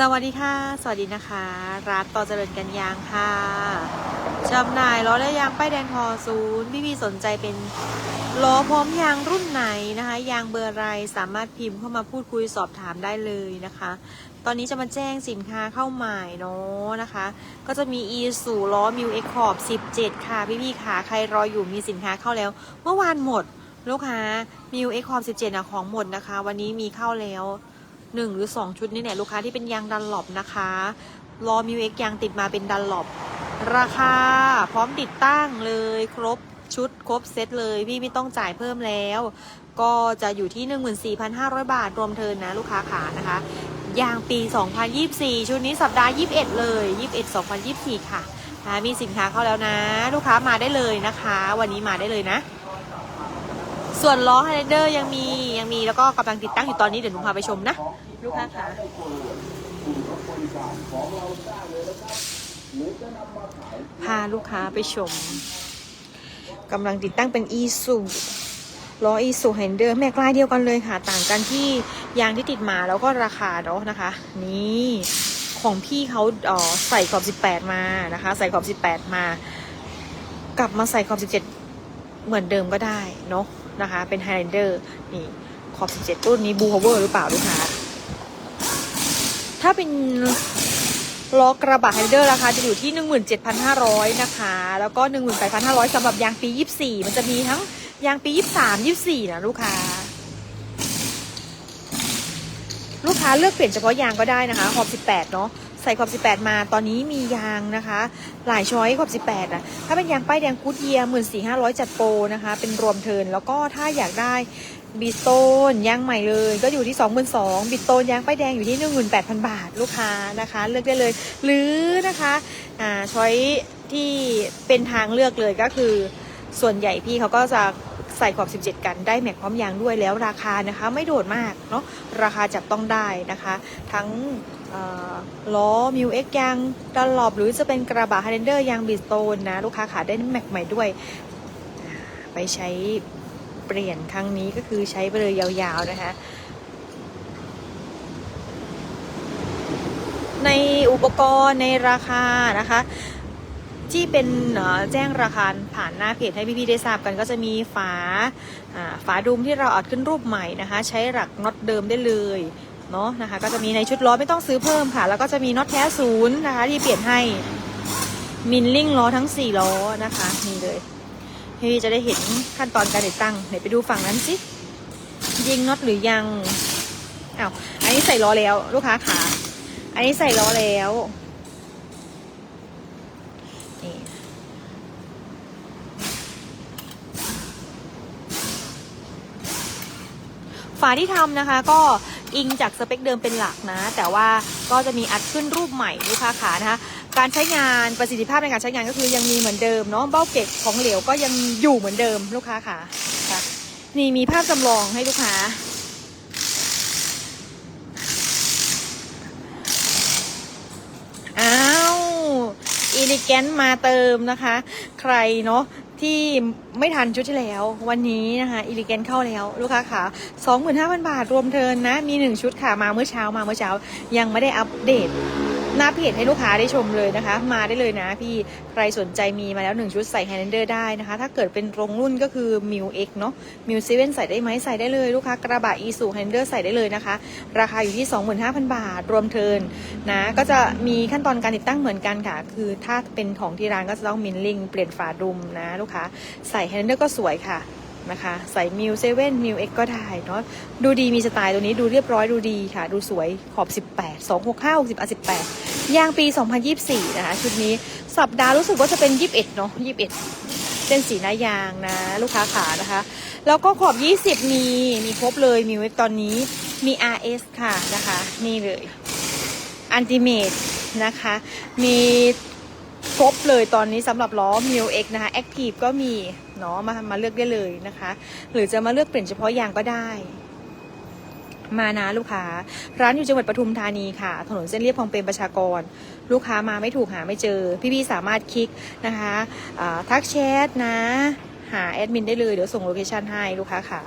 สวัสดีค่ะ สวัสดีนะคะ ร้านต่อเจริญกันยางค่ะจำหน่ายล้อและยางป้ายแดงทอศูนย์พี่พี่สนใจเป็นล้อพร้อมยางรุ่นไหนนะคะ ยางเบอร์อะไรสามารถพิมพ์เข้ามาพูดคุยสอบถามได้เลยนะคะ ตอนนี้จะมาแจ้งสินค้าเข้าใหม่เนาะนะคะ ก็จะมี e สู่ล้อมิวเอ็กขอบ17 ค่ะ พี่พี่ๆค่ะใครรออยู่มีสินค้าเข้าแล้ว เมื่อวานหมด ลูกค้ามิวเอ็กขอบ17นะของหมดนะคะ วันนี้มีเข้าแล้ว หนึ่งหรือสองชุดนี่เนี่ยลูกค้าที่เป็นยางดันหลบนะคะรอมิวเอ็กยางติดมาเป็นดันหลบราคาพร้อมติดตั้งเลยครบชุดครบเซตเลยพี่ไม่ต้องจ่ายเพิ่มแล้ว ก็จะอยู่ที่ 14,500 บาทรวมเทินนะลูกค้าขานะคะยางปี 2024 ชุดนี้สัปดาห์ 21 เลย 21 2024 ค่ะนะมีสินค้าเข้าแล้วนะ ลูกค้ามาได้เลยนะคะ วันนี้มาได้เลยนะ ส่วนล้อไฮเดอร์ยังมียังมีแล้วก็กำลังติดตั้งอยู่ตอนนี้เดี๋ยวหนูพาไปชมนะ ลูกค้าค่ะพาลูกค้าไปชมกำลังติดตั้งเป็นอีซูล้ออีซูไฮเดอร์แม็กลายเดียวกันเลยค่ะ ต่างกันที่ยางที่ติดมาแล้วก็ราคาเนาะนะคะ นี่ของพี่เขาเอ่อใส่ขอบ 18 มานะคะ ใส่ขอบ 18 มา กลับมาใส่ขอบ 17 เหมือนเดิมก็ได้เนาะนะคะ เป็นไฮไลเดอร์นี่ขอบ 17 รุ่นนี้บูฮาวเวอร์หรือเปล่าลูกค้า ถ้าเป็นล้อกระบะไฮเดอร์ราคาจะอยู่ที่ 17,500 นะคะ แล้วก็ 18,500สำหรับยางปี 24 มันจะมีทั้งยางปี 23 24 นะลูกค้า ลูกค้าเลือกเปลี่ยนเฉพาะยางก็ได้นะคะขอบ 18 เนาะ ใส่ขอบ 18 มาตอนนี้มียางนะคะ หลายช้อยขอบ 18 อะ ถ้าเป็นยางป้ายแดงกูดเยียร์14,500จัดโปรนะคะ เป็นรวมเทิน แล้วก็ถ้าอยากได้บิสโตนยางใหม่เลย ก็อยู่ที่ 22,000บิสโตนยางป้ายแดงอยู่ที่ 18,000 บาทลูกค้านะคะ เลือกได้เลย หรือนะคะอ่าช้อยที่เป็นทางเลือกเลยก็คือ ส่วนใหญ่พี่เขาก็จะใส่ขอบ 17 กันได้แม็กพร้อมยางด้วยแล้วราคานะคะ ไม่โดดมากเนาะราคาจับต้องได้นะคะ ทั้ง ล้อมิวเอ็กยางดันหลอบหรือจะเป็นกระบะไฮเดนเดอร์ยางบิสโตนนะ ลูกค้าขาได้แม็กใหม่ด้วย ไปใช้เปลี่ยนครั้งนี้ก็คือใช้ไปเลยยาวๆนะคะในอุปกรณ์ในราคานะคะ ที่เป็นแจ้งราคาผ่านหน้าเพจให้พี่ๆได้ทราบกันก็จะมีฝาอ่าฝาดุมที่เราอัดขึ้นรูปใหม่นะคะ ใช้หลักน็อตเดิมได้เลย เนาะนะคะ ก็จะมีในชุดล้อไม่ต้องซื้อเพิ่มค่ะ แล้วก็จะมีน็อตแท้ศูนย์นะคะ ที่เปลี่ยนให้มินลิ่งล้อทั้ง4ล้อนะคะนี่เลยพี่จะได้เห็นขั้นตอนการติดตั้งเดี๋ยวไปดูฝั่งนั้นสิยิงน็อตหรือยังอ้าวอันนี้ใส่ล้อแล้วลูกค้าขาอันนี้ใส่ล้อแล้วนี่ฝาที่ทำนะคะก็ อิงจากสเปคเดิมเป็นหลักนะ แต่ว่าก็จะมีอัดขึ้นรูปใหม่ลูกค้าขานะคะการใช้งานประสิทธิภาพในการใช้งานก็คือยังมีเหมือนเดิมเนาะเบ้าเก็บของเหลวก็ยังอยู่เหมือนเดิมลูกค้าขาค่ะนี่มีภาพจำลองให้ลูกค้าอ้าวอีลิแกนมาเติมนะคะ ใครเนาะ ที่ไม่ทันชุดที่แล้ว วันนี้นะคะอีลิเกนเข้าแล้วลูกค้าค่ะ25,000 บาทรวมเทินนะ มี 1 ชุดค่ะ มาเมื่อเช้ามาเมื่อเช้า ยังไม่ได้อัปเดต หน้าเพจให้ลูกค้าได้ชมเลยนะคะ มาได้เลยนะพี่ใครสนใจมีมาแล้ว 1 ชุดใส่แฮนเดอร์ได้นะคะ ถ้าเกิดเป็นตรงรุ่นก็คือมิวเอ็กเนาะมิวเซเว่นใส่ได้ไหมใส่ได้เลยลูกค้ากระบะอีสูแฮนเดอร์ใส่ได้เลยนะคะ ราคาอยู่ที่ 25,000 บาท รวมเทินนะก็จะมีขั้นตอนการติดตั้งเหมือนกันค่ะ คือถ้าเป็นของที่ร้านก็จะต้องมินลิงเปลี่ยนฝาดุมนะลูกค้าใส่แฮนเดอร์ก็สวยค่ะ นะคะใส่มิวเซเว่นมิวเอ็กก็ได้เนาะดูดีมีสไตล์ตัวนี้ดูเรียบร้อยดูดีค่ะ ดูสวยขอบ 18 2 6 5 60อะ18ยางปี 2024 นะคะ ชุดนี้สัปดาห์รู้สึกว่าจะเป็น 21 เนาะ21 เส้นสีหน้ายางนะ ลูกค้าขานะคะ แล้วก็ขอบ 20 มีมีครบเลยมีเว็บตอนนี้มี RS ค่ะนะคะ นี่เลยอันติเมตนะคะ มี ครบเลยตอนนี้สำหรับล้อ m i l X นะคะ Active ก็มีเนาะมามาเลือกได้เลยนะคะ หรือจะมาเลือกเปลี่ยนเฉพาะยางก็ได้ มานะลูกค้า ร้านอยู่จังหวัดปทุมธานีค่ะ ถนนเส้นเรียบคลองเปรมประชากร ลูกค้ามาไม่ถูกหาไม่เจอ พี่ๆสามารถคลิกนะคะทักแชทนะ หาแอดมินได้เลยเดี๋ยวส่งโลเคชันให้ลูกค้าขา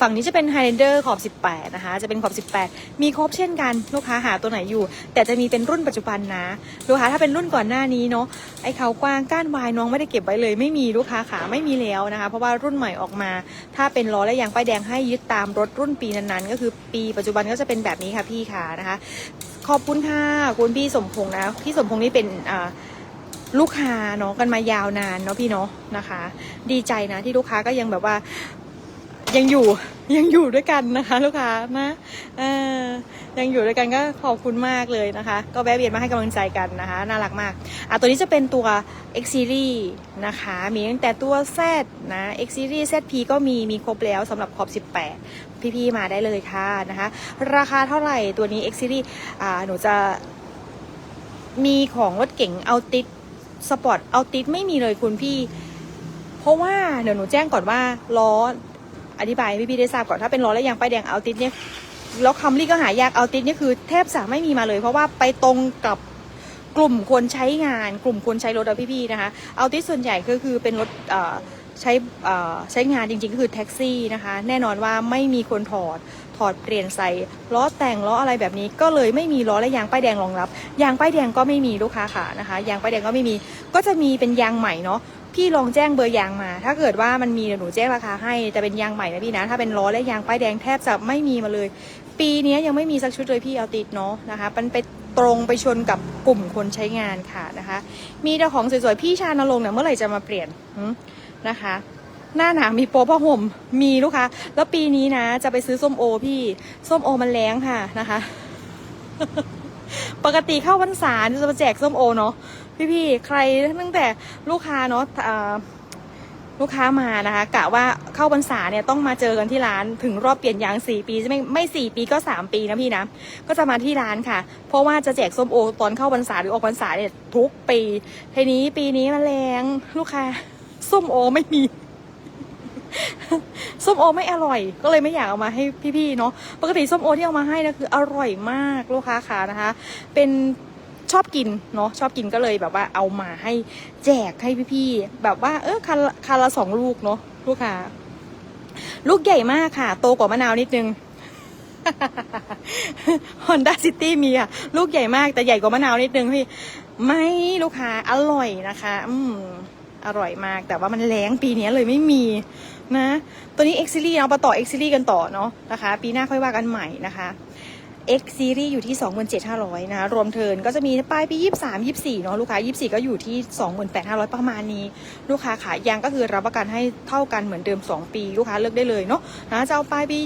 ฝั่งนี้จะเป็น Highlander ขอบ 18 นะคะ จะเป็นขอบ 18 มีครบเช่นกันลูกค้าหาตัวไหนอยู่ แต่จะมีเป็นรุ่นปัจจุบันนะ ลูกค้าถ้าเป็นรุ่นก่อนหน้านี้เนาะไอ้เขากว้างก้านวายน้องไม่ได้เก็บไว้เลย ไม่มีลูกค้าขาไม่มีแล้วนะคะ เพราะว่ารุ่นใหม่ออกมา ถ้าเป็นล้อและยางป้ายแดงให้ยึดตามรถรุ่นปีนั้นๆ ก็คือปีปัจจุบันก็จะเป็นแบบนี้ค่ะพี่ขานะคะ ขอบคุณค่ะคุณพี่สมพงษ์นะพี่สมพงษ์นี่เป็นอ่าลูกค้าเนาะกันมายาวนานเนาะพี่เนาะนะคะ ดีใจนะที่ลูกค้าก็ยังแบบว่า ยังอยู่ยังอยู่ด้วยกันนะคะ ลูกค้านะเออยังอยู่ด้วยกันก็ขอบคุณมากเลยนะคะ ก็แวะเวียนมาให้กำลังใจกันนะคะ น่ารักมากอะตัวนี้จะเป็นตัว X Series นะคะ มีตั้งแต่ตัว Z นะ X Series ZP ก็มีมีครบแล้วสำหรับขอบ 18 พี่ๆมาได้เลยค่ะนะคะ ราคาเท่าไหร่ตัวนี้ X Series อ่าหนูจะมีของรถเก๋งเอาติดสปอร์ตเอาติดไม่มีเลยคุณพี่ เพราะว่าเดี๋ยวหนูแจ้งก่อนว่าล้อ อธิบายให้พี่ๆได้ทราบก่อนถ้าเป็นล้อและยางป้ายแดงเอาติดเนี่ยแล้วคัมรี่ก็หายากเอาติดเนี่ยคือแทบจะไม่มีมาเลย เพราะว่าไปตรงกับกลุ่มคนใช้งาน กลุ่มคนใช้รถอะพี่ๆนะคะเอาติดส่วนใหญ่ก็คือเป็นรถใช้ใช้งานจริงๆ ก็คือแท็กซี่นะคะ แน่นอนว่าไม่มีคนถอดถอดเปลี่ยนใส่ล้อแต่งล้ออะไรแบบนี้ ก็เลยไม่มีล้อและยางป้ายแดงรองรับยางป้ายแดงก็ไม่มีลูกค้าค่ะนะคะยางป้ายแดงก็ไม่มีก็จะมีเป็นยางใหม่เนาะ พี่ลองแจ้งเบอร์ยางมา ถ้าเกิดว่ามันมีเดี๋ยวหนูแจ้งราคาให้แต่เป็นยางใหม่นะพี่นะ ถ้าเป็นล้อและยางป้ายแดงแทบจะไม่มีมาเลย ปีนี้ยังไม่มีสักชุดเลยพี่เอาติดเนาะนะคะ มันไปตรงไปชนกับกลุ่มคนใช้งานค่ะนะคะ มีแต่ของสวยๆพี่ชานรงค์เนี่ยเมื่อไหร่จะมาเปลี่ยนนะคะหน้าหนาวมีโปรผ้าห่มมีลูกค้าแล้วปีนี้นะ จะไปซื้อส้มโอพี่ ส้มโอมันแรงค่ะนะคะ ปกติเข้าพรรษาจะมาแจกส้มโอเนาะ พี่ๆ ใครตั้งแต่ลูกค้าเนาะลูกค้ามานะคะกะว่าเข้าพรรษาเนี่ยต้องมาเจอกันที่ร้านถึงรอบเปลี่ยนยางสี่ปีไม่ไม่สี่ปีก็สามปีนะพี่นะก็จะมาที่ร้านค่ะ เพราะว่าจะแจกส้มโอตอนเข้าพรรษาหรือออกพรรษาเนี่ยทุกปีทีนี้ปีนี้มันแรงลูกค้าส้มโอไม่มีส้มโอไม่อร่อย ก็เลยไม่อยากเอามาให้พี่ๆเนาะปกติส้มโอที่เอามาให้นะคืออร่อยมากลูกค้าค่ะนะคะ เป็น ชอบกินเนาะชอบกินก็เลยแบบว่าเอามาให้แจกให้พี่ๆแบบว่าเออคันคันละสองลูกเนาะลูกค้าลูกใหญ่มากค่ะ โตกว่ามะนาวนิดนึง Honda City มีอะลูกใหญ่มากแต่ใหญ่กว่ามะนาวนิดนึงพี่ ไม่ลูกค้าอร่อยนะคะ อืมอร่อยมาก แต่ว่ามันแรงปีนี้เลยไม่มีนะ ตัวนี้ X Series เอามาต่อ X Series กันต่อเนาะนะคะ ปีหน้าค่อยว่ากันใหม่นะคะ X Series อยู่ที่ 27,500 นะคะรวมเทินก็จะมีปลายปี 23 24 เนาะลูกค้า 24 ก็อยู่ที่ 28,500 ประมาณนี้ ลูกค้าขายยางก็คือรับประกันให้เท่ากันเหมือนเดิม 2 ปี ลูกค้าเลือกได้เลยเนาะนะจะเอาปลายปี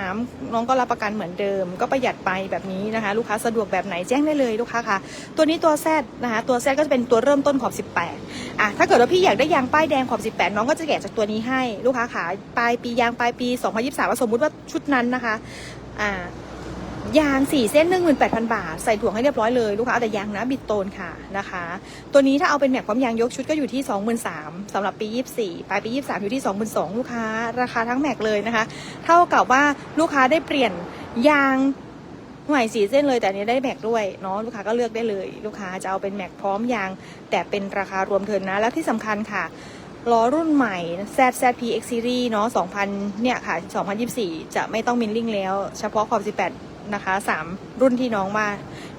23 น้องก็รับประกันเหมือนเดิม ก็ประหยัดไปแบบนี้นะคะ ลูกค้าสะดวกแบบไหนแจ้งได้เลยลูกค้าค่ะ ตัวนี้ตัว Z นะคะตัว Z ก็จะเป็นตัวเริ่มต้นขอบ 18อะถ้าเกิดว่าพี่อยากได้ยางป้ายแดงขอบ 18 น้องก็จะแกะจากตัวนี้ให้ลูกค้าขายปลายปียางปลายปี 2023สมมุติว่าชุดนั้นนะคะ อ่า ยางสี่เส้นหนึ่งหมื่นแปดพันบาท ใส่ถ่วงให้เรียบร้อยเลย ลูกค้าเอาแต่ยางนะบิดโตนค่ะนะคะ ตัวนี้ถ้าเอาเป็นแม็กพร้อมยางยกชุดก็อยู่ที่สองหมื่นสามสำหรับปียี่สี่ปลายปียี่สามอยู่ที่สองหมื่นสองลูกค้า ราคาทั้งแม็กเลยนะคะ เท่ากับว่าลูกค้าได้เปลี่ยนยางใหม่สี่เส้นเลยแต่นี้ได้แม็กด้วยเนาะลูกค้าก็เลือกได้เลย ลูกค้าจะเอาเป็นแม็กพร้อมยาง แต่เป็นราคารวมเทินนะ แล้วที่สำคัญค่ะล้อรุ่นใหม่ ZZP X Series เนาะ 2000 เนี่ยค่ะ 2024 จะไม่ต้องมิลลิ่งแล้ว เฉพาะขอบ 18 นะคะ3รุ่นที่น้องว่า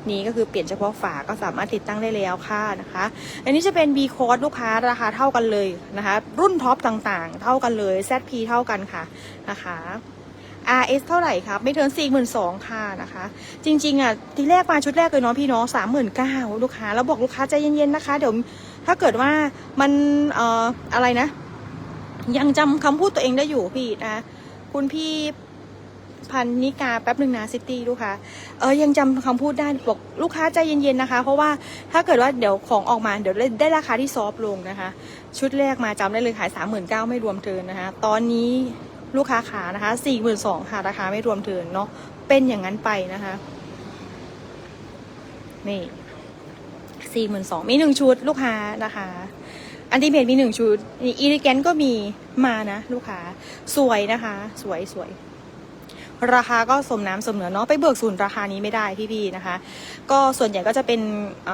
นี้ก็คือเปลี่ยนเฉพาะฝาก็สามารถติดตั้งได้แล้วค่ะนะคะ อันนี้จะเป็น B Code ลูกค้าราคาเท่ากันเลยนะคะ รุ่นท็อปต่างๆ เท่ากันเลย ZP เท่ากันค่ะนะคะ RS เท่าไหร่ครับ ไม่เทินสี่หมื่นสองค่ะนะคะ จริงๆอะทีแรกมาชุดแรกเลยเนาะพี่เนาะสามหมื่นเก้าลูกค้า แล้วบอกลูกค้าใจเย็นๆนะคะ เดี๋ยวถ้าเกิดว่ามันเอ่ออะไรนะ ยังจำคำพูดตัวเองได้อยู่พี่นะคุณพี่ พันนิกาแป๊บหนึ่งนะซิตี้ลูกค้าเออยังจำคำพูดได้บอกลูกค้าใจเย็นๆนะคะ เพราะว่าถ้าเกิดว่าเดี๋ยวของออกมาเดี๋ยวได้ราคาที่ซอฟลงนะคะ ชุดแรกมาจำได้เลยขายสามหมื่นเก้าไม่รวมเทินนะคะ ตอนนี้ลูกค้าขานะคะสี่หมื่นสองค่ะราคาไม่รวมเทินเนาะเป็นอย่างนั้นไปนะคะนี่สี่หมื่นสองมีหนึ่งชุดลูกค้านะคะอันติเมตมีหนึ่งชุดอีริแกนก็มีมานะ ลูกค้า สวยนะคะ สวยสวย ราคาก็สมน้ำสมเนื้อเนาะไปเบิกศูนย์ราคานี้ไม่ได้พี่ๆนะคะ ก็ส่วนใหญ่ก็จะเป็นอ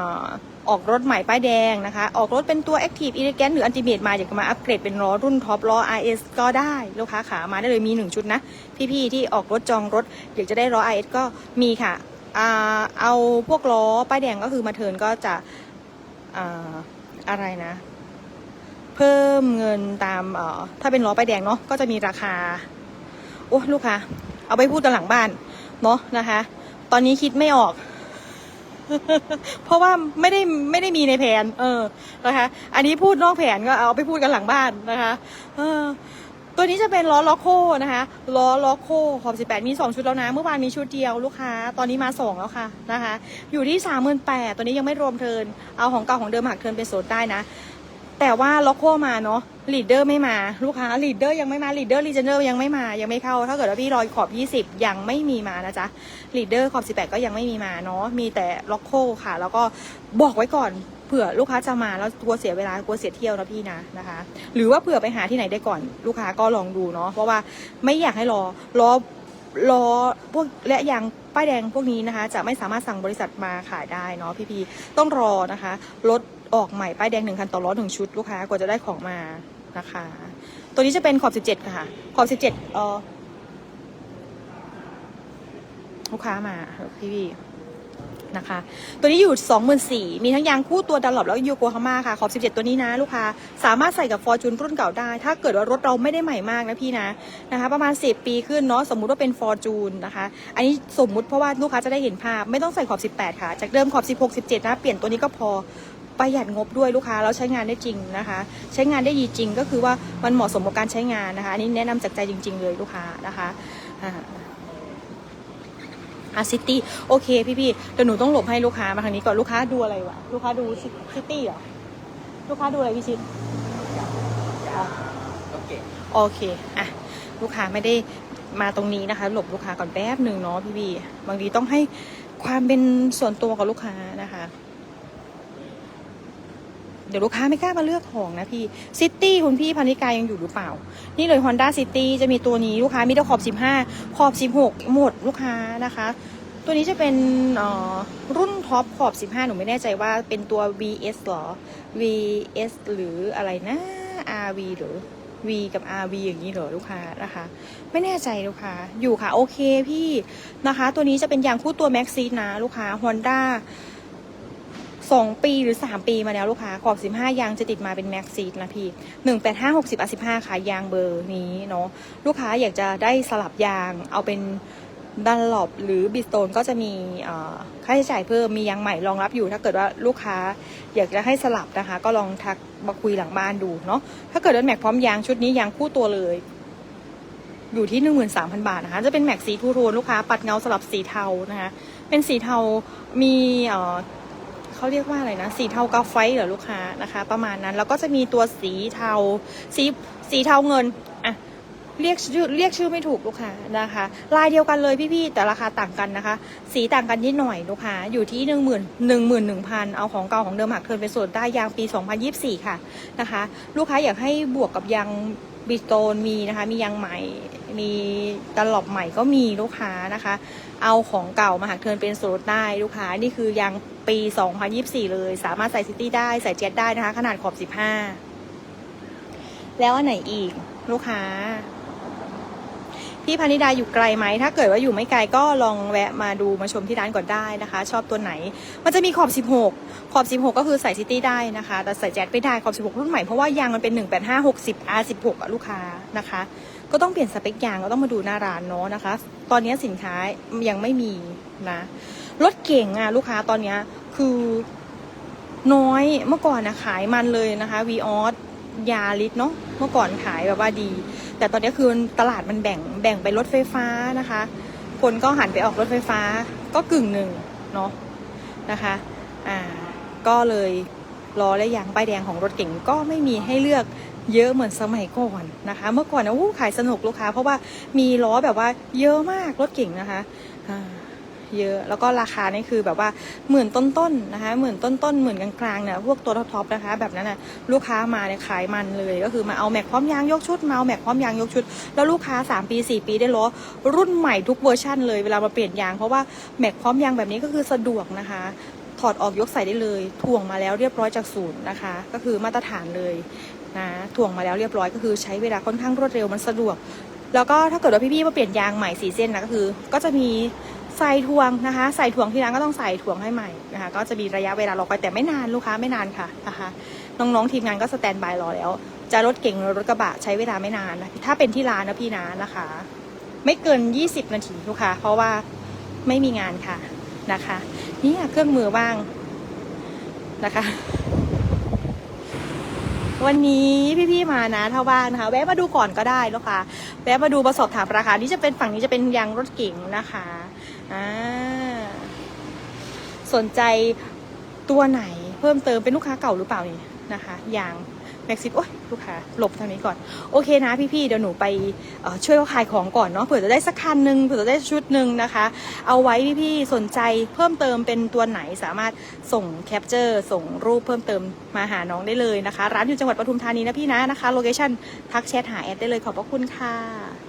ออกรถใหม่ป้ายแดงนะคะ ออกรถเป็นตัว Active Elegant หรือ Ultimate มาอยากจะมาอัปเกรดเป็นล้อรุ่นท็อปล้อ RS ก็ได้ลูกค้าขามาได้เลยมี 1 ชุดนะ พี่ๆที่ออกรถจองรถอยากจะได้ล้อ RS ก็มีค่ะเอาพวกล้อป้ายแดงก็คือมาเทิร์นก็จะอ่าอะไรนะ เพิ่มเงินตามถ้าเป็นล้อป้ายแดงเนาะก็จะมีราคาโอ้ลูกค้า เอาไปพูดกันหลังบ้านเนาะนะคะ ตอนนี้คิดไม่ออก เพราะว่าไม่ได้ไม่ได้มีในแผน เออนะคะ อันนี้พูดนอกแผนก็เอาไปพูดกันหลังบ้านนะคะ เออ ตัวนี้จะเป็นล้อล็อกโคนะคะล้อล็อกโคขอบ 18 มี 2 ชุดแล้วนะ เมื่อวานมีชุดเดียวลูกค้า ตอนนี้มา 2 แล้วค่ะนะคะ อยู่ที่ 38,000ตัวนี้ยังไม่รวมเทิน เอาของเก่าของเดิมหักเทินเป็นโซนได้นะ แต่ว่าล็อกโคมาเนาะลีดเดอร์ไม่มาลูกค้าลีดเดอร์ยังไม่มาลีดเดอร์ลีเจนเดอร์ยังไม่มายังไม่เข้า ถ้าเกิดว่าพี่รอยขอบ 20 ยังไม่มีมานะจ๊ะลีดเดอร์ขอบ 18 ก็ยังไม่มีมาเนาะมีแต่ล็อกโคค่ะ แล้วก็บอกไว้ก่อนเผื่อลูกค้าจะมาแล้วกลัวเสียเวลากลัวเสียเที่ยวนะพี่นะนะคะ หรือว่าเผื่อไปหาที่ไหนได้ก่อนลูกค้าก็ลองดูเนาะเพราะว่าไม่อยากให้รอรอรอพวกและยางป้ายแดงพวกนี้นะคะ จะไม่สามารถสั่งบริษัทมาขายได้เนาะพี่ๆต้องรอนะคะรถ ออกใหม่ป้ายแดงหนึ่งคันต่อรถหนึ่งชุดลูกค้ากว่าจะได้ของมานะคะ ตัวนี้จะเป็นขอบ17ค่ะ ขอบ17เออลูกค้ามาพี่ๆนะคะ ตัวนี้อยู่24,000มีทั้งยางคู่ตัวดันหลบแล้วก็ยูโกฮาม่าค่ะ ขอบ17ตัวนี้นะ ลูกค้าสามารถใส่กับฟอร์จูนรุ่นเก่าได้ ถ้าเกิดว่ารถเราไม่ได้ใหม่มากนะพี่นะนะคะ ประมาณ10ปีขึ้นเนาะสมมุติว่าเป็นฟอร์จูนนะคะ อันนี้สมมุติเพราะว่าลูกค้าจะได้เห็นภาพ ไม่ต้องใส่ขอบ18ค่ะ จากเดิมขอบ16 17นะ เปลี่ยนตัวนี้ก็พอ ประหยัดงบด้วยลูกค้าแล้วใช้งานได้จริงนะคะ ใช้งานได้ดีจริงก็คือว่ามันเหมาะสมกับการใช้งานนะคะอันนี้แนะนำจากใจจริง ๆ เลยลูกค้านะคะอ่าอาซิตี้โอเคพี่ๆเดี๋ยวหนูต้องหลบให้ลูกค้ามาทางนี้ก่อนลูกค้าดูอะไรวะลูกค้าดูซิตี้เหรอลูกค้าดูอะไรพี่ชิดอ๋อโอเคโอเคอะลูกค้าไม่ได้มาตรงนี้นะคะ หลบลูกค้าก่อนแป๊บหนึ่งเนาะพี่ๆบางทีต้องให้ความเป็นส่วนตัวกับลูกค้านะคะ เดี๋ยวลูกค้าไม่กล้ามาเลือกของนะพี่ซิตี้คุณพี่พันิกายังอยู่หรือเปล่า นี่เลย Honda City จะมีตัวนี้ลูกค้ามีแต่ขอบ 15 ขอบ 16 หมดลูกค้านะคะ ตัวนี้จะเป็นอ่อรุ่นท็อปขอบ 15 หนูไม่แน่ใจว่าเป็นตัว VS หรอ VS หรืออะไรนะ RV หรือ V กับ RV อย่างนี้เหรอลูกค้านะคะ ไม่แน่ใจลูกค้าอยู่ค่ะ โอเคพี่นะคะ ตัวนี้จะเป็นยางคู่ตัว Max Seat นะลูกค้า Honda สองปีหรือสามปีมาแล้วลูกค้าขอบสิบห้ายางจะติดมาเป็นแม็กซีดนะพี่หนึ่งแปดห้าหกสิบอะสิบห้าขายยางเบอร์นี้เนาะลูกค้าอยากจะได้สลับยางเอาเป็นดันหลบหรือบิสโตนก็จะมีค่าใช้จ่ายเพิ่มมียางใหม่รองรับอยู่ ถ้าเกิดว่าลูกค้าอยากจะให้สลับนะคะ ก็ลองทักมาคุยหลังบ้านดูเนาะถ้าเกิดว่าแม็กพร้อมยางชุดนี้ยางคู่ตัวเลย อยู่ที่หนึ่งหมื่นสามพันบาทนะคะ จะเป็นแม็กสีทูโทนลูกค้าปัดเงาสลับสีเทานะคะ เป็นสีเทามี เขาเรียกว่าอะไรนะ สีเทากาไฟเหรอลูกค้านะคะ ประมาณนั้น แล้วก็จะมีตัวสีเทาสีสีเทาเงินอะเรียกชื่อเรียกชื่อไม่ถูกลูกค้านะคะ ลายเดียวกันเลยพี่ๆแต่ราคาต่างกันนะคะ สีต่างกันนิดหน่อยลูกค้าอยู่ที่หนึ่งหมื่นหนึ่งหมื่นหนึ่งพันเอาของเก่าของเดิมหักเทินเป็นส่วนได้ยางปี2024ค่ะนะคะ ลูกค้าอยากให้บวกกับยาง บิสโตนมีนะคะ มียางใหม่ มีตลบใหม่ก็มีลูกค้านะคะ เอาของเก่ามาหักเทินเป็นส่วนลดได้ลูกค้า นี่คือยางปี 2024 เลย สามารถใส่ซิตี้ได้ ใส่เจ็ตได้นะคะ ขนาดขอบ 15 แล้วอันไหนอีกลูกค้า พี่พานิดาอยู่ไกลไหม ถ้าเกิดว่าอยู่ไม่ไกลก็ลองแวะมาดูมาชมที่ร้านก่อนได้นะคะ ชอบตัวไหน มันจะมีขอบ 16 ขอบ 16 ก็คือใส่ซิตี้ได้นะคะ แต่ใส่แจ็ตไม่ได้ขอบ 16 รุ่นใหม่เพราะว่ายางมันเป็น 185 60 R16 อะลูกค้านะคะ ก็ต้องเปลี่ยนสเปคยางก็ต้องมาดูหน้าร้านเนาะนะคะ ตอนนี้สินค้ายังไม่มีนะรถเก่งอะลูกค้าตอนนี้คือน้อยเมื่อก่อนนะขายมันเลยนะคะวีออสยาลิสเนาะเมื่อก่อนขายแบบว่าดี แต่ตอนนี้คือตลาดมันแบ่งแบ่งไปรถไฟฟ้านะคะ คนก็หันไปออกรถไฟฟ้าก็กึ่งหนึ่งเนาะนะคะอ่าก็เลยล้อและยางป้ายแดงของรถเก่งก็ไม่มีให้เลือกเยอะเหมือนสมัยก่อนนะคะ เมื่อก่อนนะอู้ขายสนุกลูกค้า เพราะว่ามีล้อแบบว่าเยอะมากรถเก่งนะคะอ่า เยอะ แล้วก็ราคานี่คือแบบว่าหมื่นต้นๆนะคะหมื่นต้นๆหมื่นกลางๆเนี่ยพวกตัวท็อปๆนะคะ แบบนั้นนะลูกค้ามาเนี่ยขายมันเลย ก็คือมาเอาแม็กพร้อมยางยกชุดมาเอาแม็กพร้อมยางยกชุด แล้วลูกค้า 3 ปี 4 ปีได้ล้อรุ่นใหม่ทุกเวอร์ชั่นเลยเวลามาเปลี่ยนยางเพราะว่าแม็กพร้อมยางแบบนี้ก็คือสะดวกนะคะถอดออกยกใส่ได้เลยถ่วงมาแล้วเรียบร้อยจากศูนย์นะคะ ก็คือมาตรฐานเลยนะถ่วงมาแล้วเรียบร้อยก็คือใช้เวลาค่อนข้างรวดเร็วมันสะดวก แล้วก็ถ้าเกิดว่าพี่ๆมาเปลี่ยนยางใหม่สีเส้นนะก็คือ ก็จะมี ใส่ถ่วงนะคะ ใส่ถ่วงที่ร้านก็ต้องใส่ถ่วงให้ใหม่นะคะ ก็จะมีระยะเวลารอคอยแต่ไม่นานลูกค้าไม่นานค่ะนะคะน้องๆทีมงานก็สแตนบายรอแล้ว จะรถเก่งหรือรถกระบะใช้เวลาไม่นานนะถ้าเป็นที่ร้านนะพี่นะนะคะ ไม่เกิน 20 นาทีลูกค้าเพราะว่าไม่มีงานค่ะนะคะนี่เครื่องมือว่างนะคะ วันนี้พี่ๆมานะถ้าว่างนะคะแวะมาดูก่อนก็ได้ลูกค้าแวะมาดูมาสอบถามราคานี่จะเป็นฝั่งนี้จะเป็นยางรถเก๋งนะคะ อ่าสนใจตัวไหนเพิ่มเติมเป็นลูกค้าเก่าหรือเปล่านี่นะคะ อย่างแม็กซิโอ้ยลูกค้าหลบทางนี้ก่อน โอเคนะพี่ๆ เดี๋ยวหนูไปช่วยเขาขายของก่อนเนาะเผื่อจะได้สักคันหนึ่งเผื่อจะได้ชุดหนึ่งนะคะ เอาไว้พี่ๆ สนใจเพิ่มเติมเป็นตัวไหนสามารถส่งแคปเจอร์ส่งรูปเพิ่มเติมมาหาน้องได้เลยนะคะ ร้านอยู่จังหวัดปทุมธานีนะพี่นะนะคะโลเคชั่นทักแชทหาแอดได้เลยขอบพระคุณค่ะ